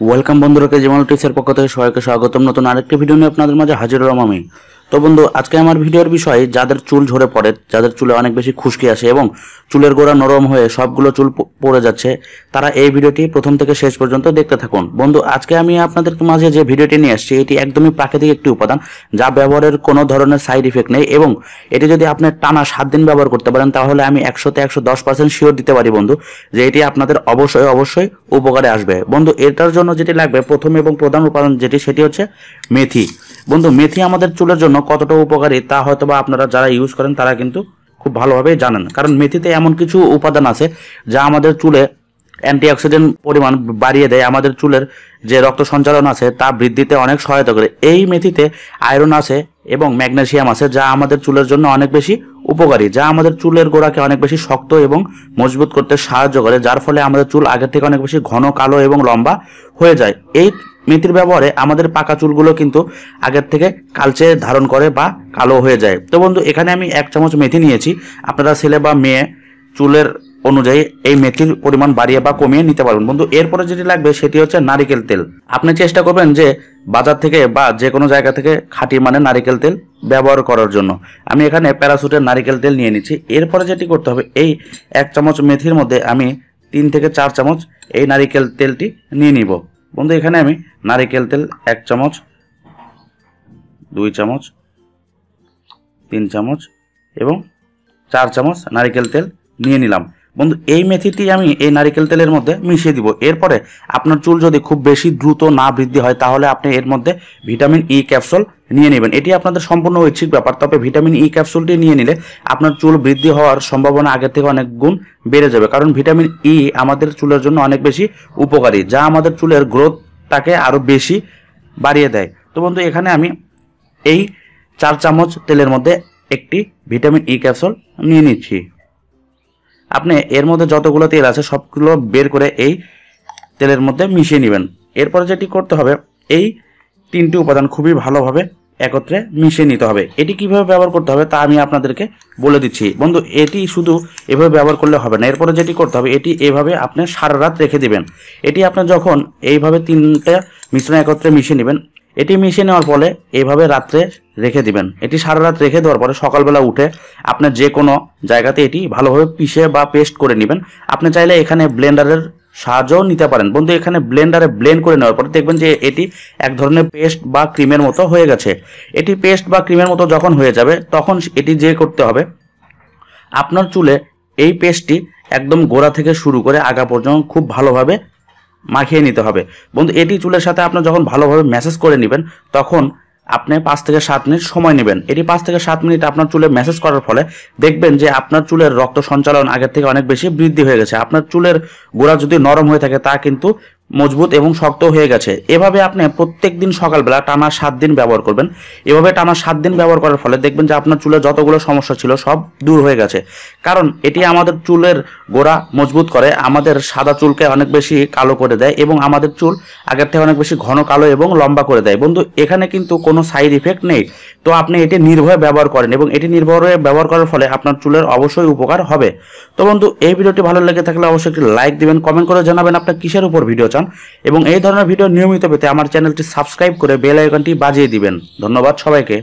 Welcome বন্ধুরা কেজিমাল টিপসের পক্ষ থেকে সবাইকে স্বাগতম। নতুন আরেকটি ভিডিও নিয়ে আপনাদের মাঝে হাজির হলাম আমি। তো বন্ধু, আজকে আমার ভিডিওর বিষয় যাদের চুল ঝরে পড়ে, যাদের চুলে অনেক বেশি খুশকি আসে এবং চুলের গোড়া নরম হয়ে সবগুলো চুল পড়ে যাচ্ছে, তারা এই ভিডিওটি প্রথম থেকে শেষ পর্যন্ত দেখতে থাকুন। বন্ধু, আজকে আমি আপনাদের মাঝে যে ভিডিওটি নিয়ে আসছি, এটি একদমই প্রাকৃতিক একটি উপাদান, যা ব্যবহারের কোনো ধরনের সাইড ইফেক্ট নেই এবং এটি যদি আপনি টানা সাত দিন ব্যবহার করতে পারেন, তাহলে আমি একশোতে একশো দশ পার্সেন্ট শিওর দিতে পারি বন্ধু, যে এটি আপনাদের অবশ্যই অবশ্যই উপকারে আসবে। বন্ধু, এটার জন্য যেটি লাগবে, প্রথম এবং প্রধান উপাদান যেটি, সেটি হচ্ছে মেথি। বন্ধু, মেথি আমাদের চুলের জন্য কতটা উপকারী তা হয়তো বা আপনারা যারা ইউজ করেন, তারা কিন্তু খুব ভালোভাবেই জানেন। কারণ মেথিতে এমন কিছু উপাদান আছে যা আমাদের চুলে অ্যান্টিঅক্সিডেন্ট পরিমাণ বাড়িয়ে দেয়। আমাদের চুলের যে রক্ত সঞ্চালন আছে, তা বৃদ্ধিতে অনেক সহায়তা করে। এই মেথিতে আয়রন আছে এবং ম্যাগনেশিয়াম আছে, যা আমাদের চুলের জন্য অনেক বেশি উপকারী, যা আমাদের চুলের গোড়াকে অনেক বেশি শক্ত এবং মজবুত করতে সাহায্য করে, যার ফলে আমাদের চুল আগের থেকে অনেক বেশি ঘন, কালো এবং লম্বা হয়ে যায়। এই মেথির ব্যবহারে আমাদের পাকা চুলগুলো কিন্তু আগের থেকে কালচে ধারণ করে বা কালো হয়ে যায়। তো বন্ধু, এখানে আমি এক চামচ মেথি নিয়েছি। আপনারা ছেলে বা মেয়ে চুলের অনুযায়ী এই মেথির পরিমাণ বাড়িয়ে বা কমিয়ে নিতে পারবেন। বন্ধু, এরপরে যেটি লাগবে সেটি হচ্ছে নারিকেল তেল। আপনি চেষ্টা করবেন যে বাজার থেকে বা যে কোনো জায়গা থেকে খাঁটি মানে নারিকেল তেল ব্যবহার করার জন্য। আমি এখানে প্যারাসুটের নারিকেল তেল নিয়ে নিচ্ছি। এরপরে যেটি করতে হবে, এই এক চামচ মেথির মধ্যে আমি তিন থেকে চার চামচ এই নারিকেল তেলটি নিয়ে নিব। বন্ধু, এখানে আমি নারিকেল তেল এক চামচ, দুই চামচ, তিন চামচ এবং চার চামচ নারিকেল তেল নিয়ে নিলাম। বন্ধু, এই মেথিটি আমি এই নারিকেল তেলের মধ্যে মিশিয়ে দিব। এরপরে আপনার চুল যদি খুব বেশি দ্রুত না বৃদ্ধি হয়, তাহলে আপনি এর মধ্যে ভিটামিন ই ক্যাপসুল নিয়ে নেবেন। এটি আপনাদের সম্পূর্ণ ঐচ্ছিক ব্যাপার, তবে ভিটামিন ই ক্যাপসুলটি নিয়ে নিলে আপনার চুল বৃদ্ধি হওয়ার সম্ভাবনা আগের থেকে অনেক গুণ বেড়ে যাবে। কারণ ভিটামিন ই আমাদের চুলের জন্য অনেক বেশি উপকারী, যা আমাদের চুলের গ্রোথটাকে আরও বেশি বাড়িয়ে দেয়। তো বন্ধু, এখানে আমি এই চার চামচ তেলের মধ্যে একটি ভিটামিন ই ক্যাপসুল নিয়ে নিচ্ছি। আপনি এর মধ্যে যতগুলো তেল আছে সবগুলো বের করে এই তেলের মধ্যে মিশিয়ে নেবেন। এরপরে যেটি করতে হবে, এই তিনটি উপাদান খুবই ভালোভাবে একত্রে মিশিয়ে নিতে হবে। এটি কীভাবে ব্যবহার করতে হবে তা আমি আপনাদেরকে বলে দিচ্ছি। বন্ধু, এটি শুধু এভাবে ব্যবহার করলে হবে না। এরপরে যেটি করতে হবে, এটি এভাবে আপনি সারা রাত রেখে দিবেন। এটি আপনি যখন এইভাবে তিনটা মিশ্রণ একত্রে মিশিয়ে নেবেন, এটি মিশিয়ে নেওয়ার ফলে এভাবে রাত্রে রেখে দিবেন। এটি সারা রাত রেখে দেওয়ার পরে সকালবেলা উঠে আপনার যে কোনো জায়গাতে এটি ভালোভাবে পিষে বা পেস্ট করে নেবেন। আপনি চাইলে এখানে ব্লেন্ডারের সাহায্যও নিতে পারেন। বন্ধু, এখানে ব্লেন্ডারে ব্লেন্ড করে নেওয়ার পরে দেখবেন যে এটি এক ধরনের পেস্ট বা ক্রিমের মতো হয়ে গেছে। এটি পেস্ট বা ক্রিমের মতো যখন হয়ে যাবে, তখন এটি যে করতে হবে, আপনার চুলে এই পেস্টটি একদম গোড়া থেকে শুরু করে আগা পর্যন্ত খুব ভালোভাবে মাখিয়ে নিতে হবে। বন্ধু, এটি চুলের সাথে আপনি যখন ভালোভাবে ম্যাসেজ করে নেবেন, তখন আপনি পাঁচ থেকে সাত মিনিট সময় নেবেন। এটি পাঁচ থেকে সাত মিনিট আপনার চুলে ম্যাসেজ করার ফলে দেখবেন যে আপনার চুলের রক্ত সঞ্চালন আগের থেকে অনেক বেশি বৃদ্ধি হয়ে গেছে। আপনার চুলের গোড়া যদি নরম হয়ে থাকে, তা কিন্তু মজবুত এবং শক্ত হয়ে গেছে। এভাবে আপনি প্রত্যেক দিন সকালবেলা টানা সাত দিন ব্যবহার করবেন। এভাবে টানা সাত দিন ব্যবহার করার ফলে দেখবেন যে আপনার চুলে যতগুলো সমস্যা ছিল সব দূর হয়ে গেছে। কারণ এটি আমাদের চুলের গোড়া মজবুত করে, আমাদের সাদা চুলকে অনেক বেশি কালো করে দেয় এবং আমাদের চুল আগের থেকে অনেক বেশি ঘন কালো এবং লম্বা করে দেয়। বন্ধু, এখানে কিন্তু কোনো সাইড ইফেক্ট নেই। তো আপনি এটি নির্ভয়ে ব্যবহার করেন এবং এটি নির্ভয়ে ব্যবহার করার ফলে আপনার চুলের অবশ্যই উপকার হবে। তো বন্ধু, এই ভিডিওটি ভালো লেগে থাকলে অবশ্যই একটি লাইক দিবেন কমেন্ট করে জানাবেন আপনার কিসের উপর ভিডিও চান এবং এই ধরনের ভিডিও নিয়মিত পেতে আমার চ্যানেলটি সাবস্ক্রাইব করে বেল আইকনটি বাজিয়ে দিবেন। ধন্যবাদ সবাইকে।